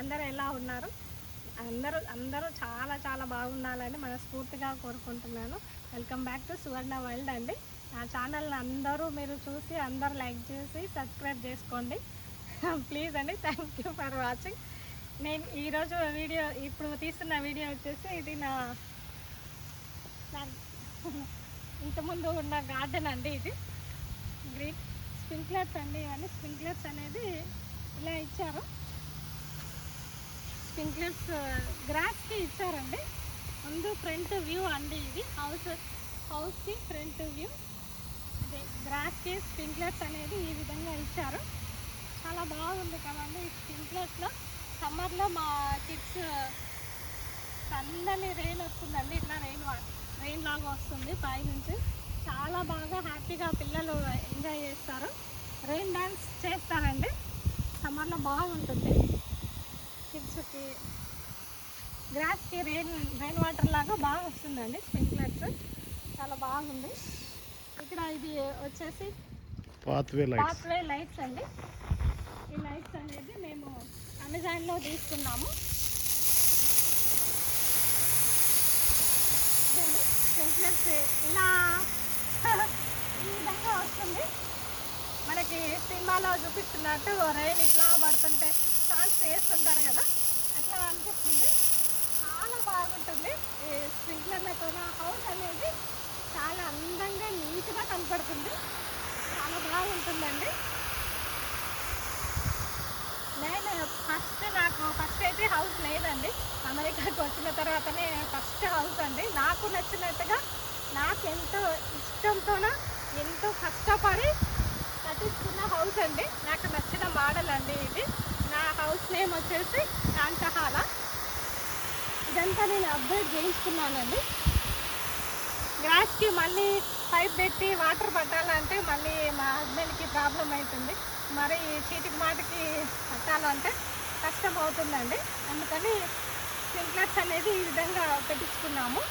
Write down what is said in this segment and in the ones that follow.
అందరూ ఎలా ఉన్నారు? అందరూ అందరూ చాలా చాలా బాగుండాలని మనస్ఫూర్తిగా కోరుకుంటున్నాను. Welcome back to Suvarna world అండి. నా ఛానల్ని అందరూ మీరు చూసి అందరూ లైక్ చేసి సబ్స్క్రైబ్ చేసుకోండి. ప్లీజ్ అండి థ్యాంక్ యూ ఫర్ వాచింగ్. నేను ఈరోజు వీడియో ఇప్పుడు తీస్తున్న వీడియో వచ్చేసి ఇది నా నా ఇంతకుముందు ఉన్న గార్డెన్ అండి ఇది. గ్రీన్ స్ప్రింక్లర్స్ అండి ఇవన్నీ. స్ప్రింక్లర్స్ అనేది ఇలా ఇచ్చారు. స్ప్రింక్లర్స్ గ్రాస్కి ఇచ్చారండి. ముందు ఫ్రంట్ వ్యూ అండి ఇది. హౌస్ హౌస్కి ఫ్రంట్ వ్యూ. అదే గ్రాస్కి స్ప్రింక్లర్స్ అనేది ఈ విధంగా ఇచ్చారు. చాలా బాగుంది కదండి ఈ స్ప్రింక్లర్స్లో సమ్మర్లో మా కిడ్స్ చల్లని రెయిన్ వస్తుందండి. ఇట్లా రెయిన్ రెయిన్ లాగా వస్తుంది పై నుంచి చాలా బాగా హ్యాపీగా పిల్లలు ఎంజాయ్ చేస్తారు. రెయిన్ డ్యాన్స్ చేస్తారండి. సమ్మర్లో బాగుంటుంది. కిడ్స్కి గ్రాస్కి రెయిన్ రెయిన్ వాటర్ లాగా బాగా వస్తుందండి స్ప్రింక్లర్స్ చాలా బాగుంది. ఇక్కడ ఇది వచ్చేసి పాత్వే లైట్స్ పాత్వే లైట్స్ అండి. ఈ లైట్స్ అనేది మేము అమెజాన్లో తీసుకున్నాము. స్ప్రింక్లర్స్ ఇలా ఈ విధంగా వస్తుంది. మనకి సినిమాలో చూపిస్తున్నట్టు రైలు ఇట్లా పడుతుంటే డాన్స్ చేస్తుంటారు కదా అట్లా అనిపిస్తుంది. చాలా బాగుంటుంది. ఈ స్ప్రింక్లర్లతో హౌస్ అనేది చాలా అందంగా నీట్గా కనపడుతుంది. చాలా బాగుంటుందండి. నేను ఫస్ట్ నాకు ఫస్ట్ అయితే హౌస్ లేదండి. అమెరికాకి వచ్చిన తర్వాతనే ఫస్ట్ హౌస్ అండి. నాకు నచ్చినట్టుగా నాకు ఎంతో ఇష్టంతోన ఎంతో కష్టపడి కట్టించుకున్న హౌస్ అండి. నాకు నచ్చిన మోడల్ అండి ఇది. హౌస్ నేమ్ వచ్చేసి కాంతహాల ఇదంతా నేను అప్డేట్ చేయించుకున్నానండి. గ్రాస్కి మళ్ళీ పైప్ పెట్టి వాటర్ పట్టాలంటే మళ్ళీ మా హస్బెండ్కి ప్రాబ్లం అవుతుంది. మరి చీటికి మాటికి పట్టాలంటే కష్టం అవుతుందండి. అందుకని స్ప్రింక్లర్స్ అనేది ఈ విధంగా పెట్టించుకున్నాము.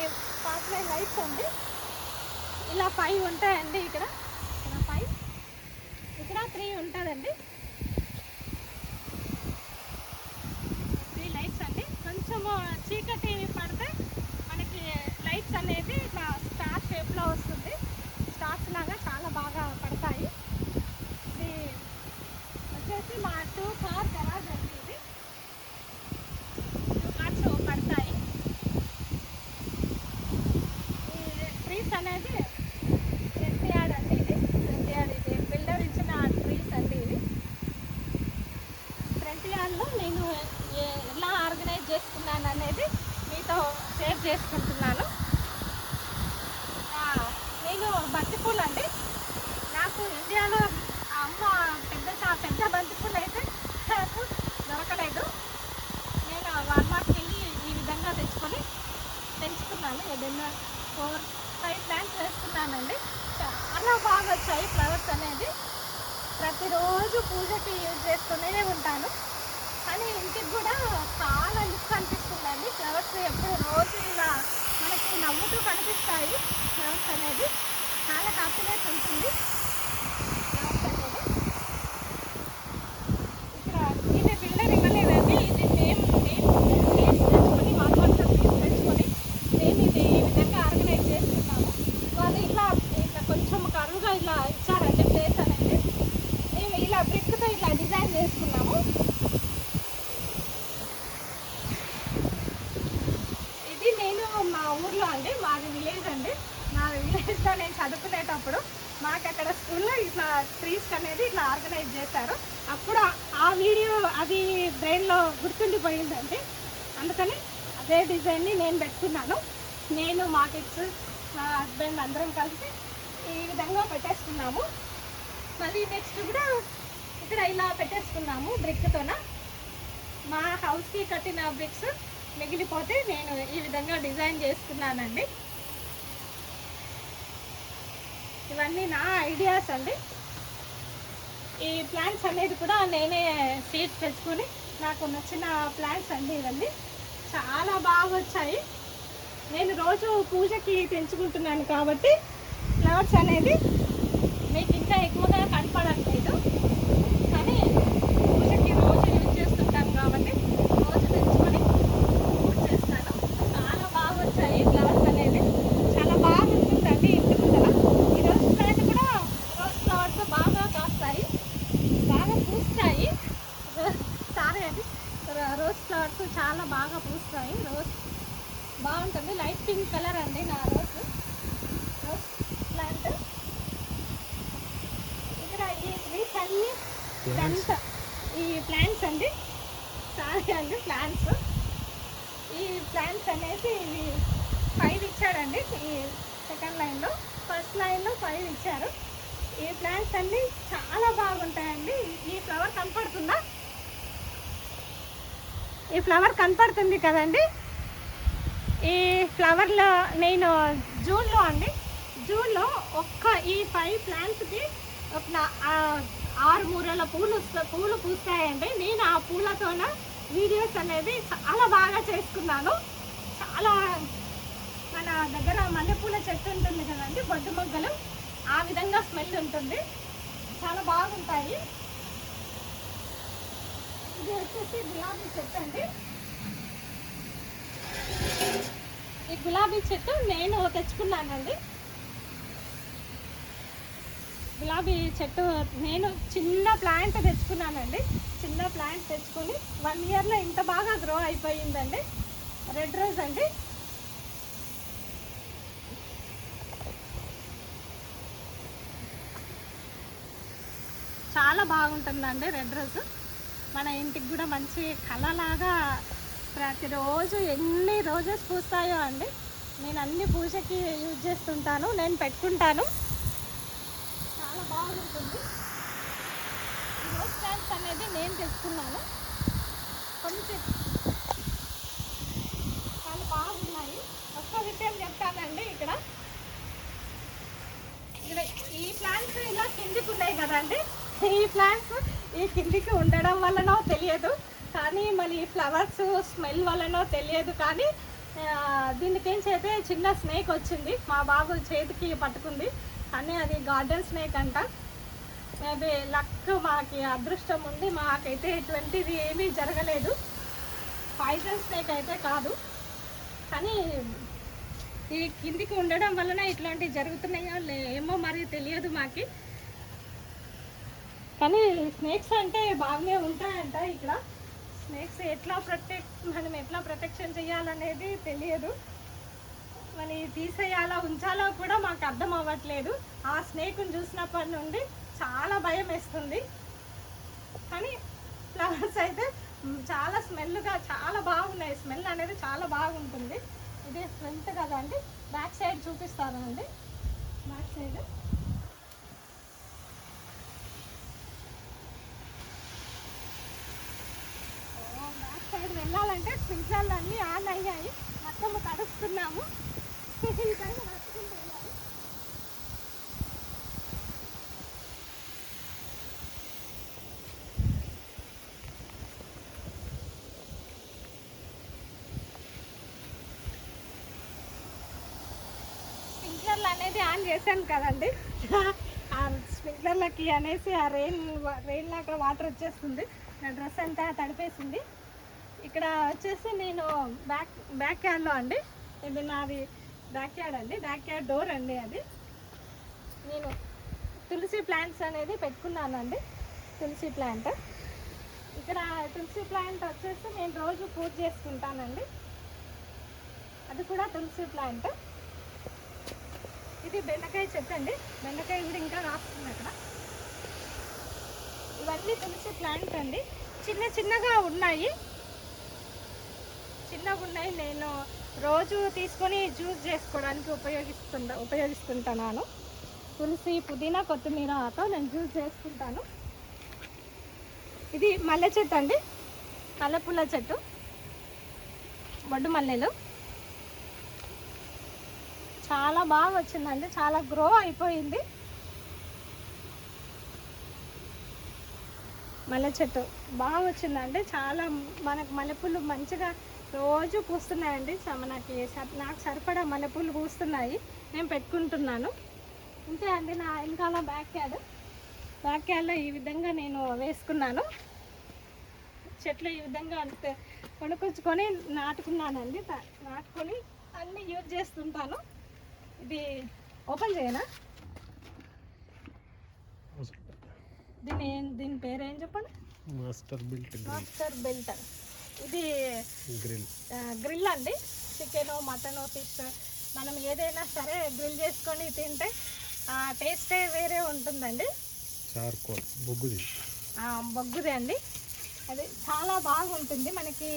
ఈ పాత్ర లైట్స్ అండి. ఇలా ఫైవ్ ఉంటాయండి ఇక్కడ. ఇక్కడ త్రీ ఉంటుందండి త్రీ లైట్స్ అండి కొంచెము చీకటి పడితే మనకి లైట్స్ అనేది ఇట్లా స్టార్ షేప్లో వస్తుంది స్టార్స్ లాగా చాలా బాగా పడతాయి ఇది వచ్చేసి మా టూ కార్ గరాజ్ అండి ఇది టూ కార్స్ పడతాయి ఈ ట్రీస్ అనేది ఫ్రంట్ యార్డ్ అండి ఇది ఫ్రంట్ యార్డ్ ఇది బిల్డర్ ఇచ్చిన ట్రీస్ అండి ఇది ఫ్రంట్ యార్డ్లో నేను ఏ- ఎలా ఆర్గనైజ్ చేసుకున్నాను అనేది మీతో షేర్ చేసుకుంటున్నాను. నేను బంతిపూలు అండి నాకు ఇండియాలో అమ్మ పెద్ద పెద్ద బంతిపూలు అయితే నాకు దొరకలేదు. నేను వాల్మార్ట్కి వెళ్ళి ఈ విధంగా తెచ్చుకొని పెంచుకున్నాను ఏదైనా ఫోర్ ఫైవ్ ప్లాంట్స్ వేసుకున్నానండి. చాలా బాగా వచ్చాయి ఫ్లవర్స్ అనేది. ప్రతిరోజు పూజకి యూజ్ చేస్తూనే ఉంటాను. కానీ ఇంటికి కూడా చాలా లుక్ అనిపిస్తుందండి. ఫ్లవర్స్ ఎప్పుడు రోజు ఇలా మనకి నవ్వుతూ కనిపిస్తాయి. ఫ్లవర్స్ అనేది చాలా హ్యాపీనెస్ ఉంటుంది ఫ్లవర్స్ అనేది ఇక్కడ ఇది బిల్డర్ ఇవ్వలేదండి ఇది మేము మేము సీడ్స్ తెచ్చుకొని వాల్మార్ట్లో సీడ్స్ తెచ్చుకొని మేము ఇది ఈ విధంగా ఆర్గనైజ్ చేసుకున్నాము వాళ్ళు ఇలా ఇట్లా కొంచెం కరువుగా ఇలా ఇచ్చారండి ప్లేస్ అనేది మేము ఇలా బ్రిక్తో ఇట్లా డిజైన్ చేసుకున్నాము ఇది నేను మా ఊర్లో అండి మాది విలేజ్ అండి మా విలేజ్లో నేను చదువుకునేటప్పుడు మాకు అక్కడ స్కూల్లో ఇట్లా ట్రీస్ అనేది ఇట్లా ఆర్గనైజ్ చేశారు. అప్పుడు ఆ- వీడియో అది బ్రెయిన్లో గుర్తుండిపోయిందండి. అందుకని అదే డిజైన్ని నేను పెట్టుకున్నాను. నేను మా కిడ్స్ మా హస్బెండ్ అందరం కలిసి ఈ విధంగా పెట్టేసుకున్నాము. మళ్ళీ నెక్స్ట్ కూడా ఇక్కడ ఇలా పెట్టేసుకున్నాము బ్రిక్తోన మా హౌస్కి కట్టిన బ్రిక్స్ మిగిలిపోతే నేను ఈ విధంగా డిజైన్ చేసుకున్నానండి. ఇవన్నీ నా ఐడియాస్ అండి. ఈ ప్లాంట్స్ అనేది కూడా నేనే సీడ్స్ తెచ్చుకొని నాకు నచ్చిన ప్లాంట్స్ అండి ఇవన్నీ చాలా బాగా వచ్చాయి. నేను రోజు పూజకి పెంచుకుంటున్నాను కాబట్టి ఫ్లవర్స్ అనేది మీకు ఇంకా ఎక్కువగా కనపడండి కానీ పూజకి కలర్ అండి నా రోజ్ రోజ్ ప్లాంట్ ఇక్కడ ఈ ట్రీస్ అన్ని ఎంత ఈ ప్లాంట్స్ అండి సారీ అండి ప్లాంట్స్ ఈ ప్లాంట్స్ అనేసి ఇవి ఫైవ్ ఇచ్చారండి. ఈ సెకండ్ లైన్లో ఫస్ట్ లైన్లో ఫైవ్ ఇచ్చారు. ఈ ప్లాంట్స్ అన్ని చాలా బాగుంటాయండి. ఈ ఫ్లవర్ కనపడుతుందా? ఈ ఫ్లవర్ కనపడుతుంది కదండి. ఈ ఫ్లవర్లో నేను జూన్లో అండి. జూన్లో ఒక్క ఈ ఫైవ్ ప్లాంట్స్కి ఒక ఆరు మూరల పూలు పూలు పూస్తాయండి నేను ఆ పూలతోన వీడియోస్ అనేది చాలా బాగా చేసుకున్నాను. చాలా మన దగ్గర మల్లెపూల చెట్టు ఉంటుంది కదండి బొడ్డు మొగ్గలు ఆ విధంగా స్మెల్ ఉంటుంది. చాలా బాగుంటాయి. ఇది వచ్చేసి గులాబీ చెట్టు అండి. ఈ గులాబీ చెట్టు నేను తెచ్చుకున్నానండి. గులాబీ చెట్టు నేను చిన్న ప్లాంట్ తెచ్చుకున్నానండి. చిన్న ప్లాంట్ తెచ్చుకొని వన్ ఇయర్లో ఇంత బాగా గ్రో అయిపోయిందండి. రెడ్ రోజ్ అండి. చాలా బాగుంటుందండి రెడ్ రోజ్ మన ఇంటికి కూడా మంచి కళలాగా ప్రతిరోజు ఎన్ని రోజెస్ పూస్తాయో అండి. నేను అన్ని పూజకి యూజ్ చేస్తుంటాను నేను పెట్టుకుంటాను. బాగుంటుంది. రోజ్ ప్లాంట్స్ అనేది నేను తెచ్చుకున్నాను. కొంచెం చాలా బాగున్నాయి. ఒక్క విషయం చెప్తానండి ఇక్కడ. ఇక్కడ ఈ ప్లాంట్స్ ఇలా కిందికి ఉన్నాయి కదండి. ఈ ప్లాంట్స్ ఈ కిందికి ఉండడం వల్లనో తెలియదు. కానీ మళ్ళీ ఫ్లవర్స్ స్మెల్ వల్లనో తెలియదు. కానీ ఆ, దీనికి ఏం చేస్తే చిన్న స్నేక్ వచ్చింది. మా బాబు చేతికి పట్టుకుంది. కానీ అది గార్డెన్ స్నేక్ అంట. మేబీ లక్ మాకి అదృష్టం ఉంది. మాకైతే ఎటువంటిది ఏమీ జరగలేదు. పాయిజన్ స్నేక్ అయితే కాదు. కానీ ఈ కిందికి ఉండడం వలన ఇట్లాంటివి జరుగుతున్నాయో లే- ఏమో మరి తెలియదు మాకి. కానీ స్నేక్స్ అంటే బాగానే ఉంటాయంట ఇక్కడ. స్నేక్స్ ఎట్లా ప్రొటెక్ట్ మనం ఎట్లా ప్రొటెక్షన్ చేయాలనేది తెలియదు. మరి తీసేయాలా ఉంచాలో కూడా మాకు అర్థం అవ్వట్లేదు. ఆ స్నేక్ను చూసినప్పటి నుండి చాలా భయం వేస్తుంది. కానీ ఫ్లవర్స్ అయితే చాలా స్మెల్గా చాలా బాగున్నాయి. స్మెల్ అనేది చాలా బాగుంటుంది. ఇది ఫ్రంట్ అండి. బ్యాక్ సైడ్ చూపిస్తాను అండి. Back side. బ్యాక్ సైడ్ వెళ్ళాలంటే స్ప్రింక్లర్లు అన్నీ ఆన్ అయ్యాయి. మొత్తం తడుస్తున్నాము స్ప్రింక్లర్లు అనేది ఆన్ చేశాను కదండి. ఆ స్ప్రింక్లర్లకి అనేసి ఆ రెయిన్ రెయిన్ లాగా వాటర్ వచ్చేస్తుంది. నా డ్రెస్ అంతా తడిపేసింది. ఇక్కడ వచ్చేసి నేను బ్యాక్ బ్యాక్ క్యాన్లో అండి. ఇది నాది బ్యాక్ యార్డ్ అండి. బ్యాక్ యార్డ్ డోర్ అండి అది. నేను తులసి ప్లాంట్స్ అనేది పెట్టుకున్నానండి. తులసి ప్లాంట్ ఇక్కడ తులసి ప్లాంట్ వచ్చేసి నేను రోజు పూజ చేసుకుంటానండి. అది కూడా తులసి ప్లాంట్ ఇది బెండకాయ చెట్టు అండి. బెండకాయ కూడా ఇంకా రాస్తుంది అక్కడ. ఇవన్నీ తులసి ప్లాంట్ అండి. చిన్న చిన్నగా ఉన్నాయి. చిన్నగా ఉన్నాయి. నేను రోజు తీసుకొని జ్యూస్ చేసుకోవడానికి ఉపయోగిస్తుంటా ఉపయోగిస్తుంటున్నాను తులసి పుదీనా కొత్తిమీర ఆతో నేను జ్యూస్ చేసుకుంటాను. ఇది మల్లె చెట్టు అండి. కలపుల చెట్టు. బొడ్డు మల్లెలు. చాలా బాగా వచ్చిందండి. చాలా గ్రో అయిపోయింది. మల్లె చెట్టు బాగా వచ్చిందండి. చాలా మనకు మల్లెపూలు మంచిగా రోజు పూస్తున్నాయండి. మనకి నాకు సరిపడా మల్లెపూలు పూస్తున్నాయి. నేను పెట్టుకుంటున్నాను. అంతే అండి నా వెనకాల బ్యాక్ యార్డ్ బ్యాక్ యార్డ్లో ఈ విధంగా నేను వేసుకున్నాను. చెట్లు ఈ విధంగా అంతే. కొనుక్కొచ్చుకొని నాటుకున్నానండి. నాటుకొని అన్నీ యూజ్ చేస్తుంటాను. ఇది ఓపెన్ చేయనా? దీని దీని పేరు ఏం చెప్పండి? Master built master belt. ఇది గ్రిల్ గ్రిల్ అండి. చికెన్ మటన్ ఫిష్ మనం ఏదైనా సరే గ్రిల్ చేసుకొని తింటే టేస్టే వేరే ఉంటుందండి. చార్కోల్ బొగ్గుది. బొగ్గుదే అండి. అది చాలా బాగుంటుంది. మనకి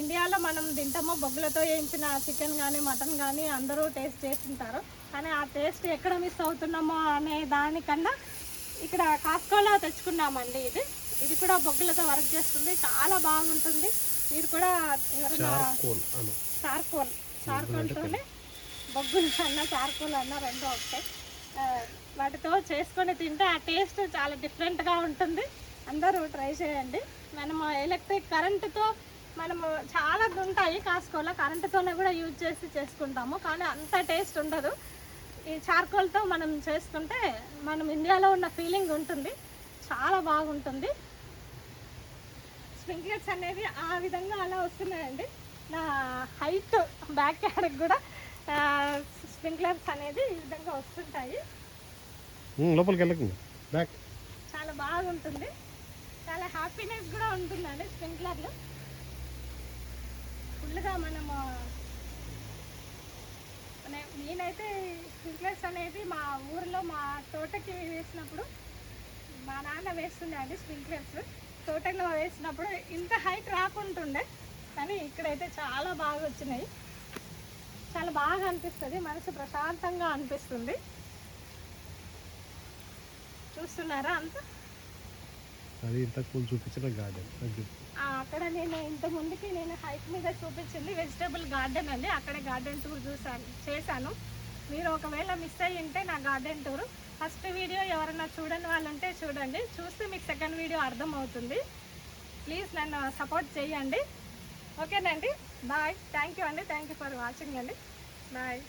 ఇండియాలో మనం తింటామో బొగ్గులతో వేయించిన చికెన్ కానీ మటన్ కానీ అందరూ టేస్ట్ చేస్తుంటారు. కానీ ఆ టేస్ట్ ఎక్కడ మిస్ అవుతున్నామో అనే దానికన్నా ఇక్కడ కాస్కోలో తెచ్చుకున్నామండి ఇది. ఇది కూడా బొగ్గులతో వర్క్ చేస్తుంది. చాలా బాగుంటుంది. మీరు కూడా ఎవరైనా చార్కోల్ చార్కోల్తోనే బొగ్గులు అన్న చార్కోల్ అన్న రెండో ఒకటే. వాటితో చేసుకొని తింటే ఆ టేస్ట్ చాలా డిఫరెంట్గా ఉంటుంది. అందరూ ట్రై చేయండి. మనము ఎలక్ట్రిక్ కరెంటుతో మనము చాలా ఉంటాయి కాసుకోల. కరెంటుతోనే కూడా యూజ్ చేసి చేసుకుంటాము. కానీ అంత టేస్ట్ ఉండదు. ఈ చార్కోల్తో మనం చేసుకుంటే మనం ఇండియాలో ఉన్న ఫీలింగ్ ఉంటుంది. చాలా బాగుంటుంది. స్ప్రింక్లర్స్ అనేది ఆ విధంగా అలా వస్తున్నాయండి. నా హైట్ బ్యాక్ యార్డ్కి కూడా స్ప్రింక్లర్స్ అనేది ఈ విధంగా వస్తుంటాయి. లోపలికి వెళ్ళకు బ్యాక్ చాలా బాగుంటుంది. చాలా హ్యాపీనెస్ కూడా ఉంటుందండి స్ప్రింక్లర్లు ఫుల్గా మనము నేనైతే స్ప్రింక్లర్స్ అనేది మా ఊరిలో మా తోటకి వేసినప్పుడు మా నాన్న వేస్తుండే అండి స్ప్రింక్లర్స్. తోటలో వేసినప్పుడు ఇంత హైట్ రాకుంటుండే కానీ ఇక్కడైతే చాలా బాగా వచ్చినాయి. చాలా బాగా అనిపిస్తుంది మనసు ప్రశాంతంగా అనిపిస్తుంది. చూస్తున్నారా అంతా? అది చూపించిన గార్డెన్. అక్కడ నేను ఇంత ముందుకి నేను హైట్ మీద చూపించింది వెజిటేబుల్ గార్డెన్ అండి. అక్కడే గార్డెన్ టూర్ చూసాను చేశాను. మీరు ఒకవేళ మిస్ అయ్యి ఉంటే నా గార్డెన్ టూర్. ఫస్ట్ వీడియో ఎవరైనా చూడని వాళ్ళు ఉంటే చూడండి. చూస్తే మీకు సెకండ్ వీడియో అర్థమవుతుంది. ప్లీజ్ నన్ను సపోర్ట్ చేయండి. ఓకేనండి బాయ్ థ్యాంక్ యూ అండి. థ్యాంక్ యూ ఫర్ వాచింగ్ అండి. బాయ్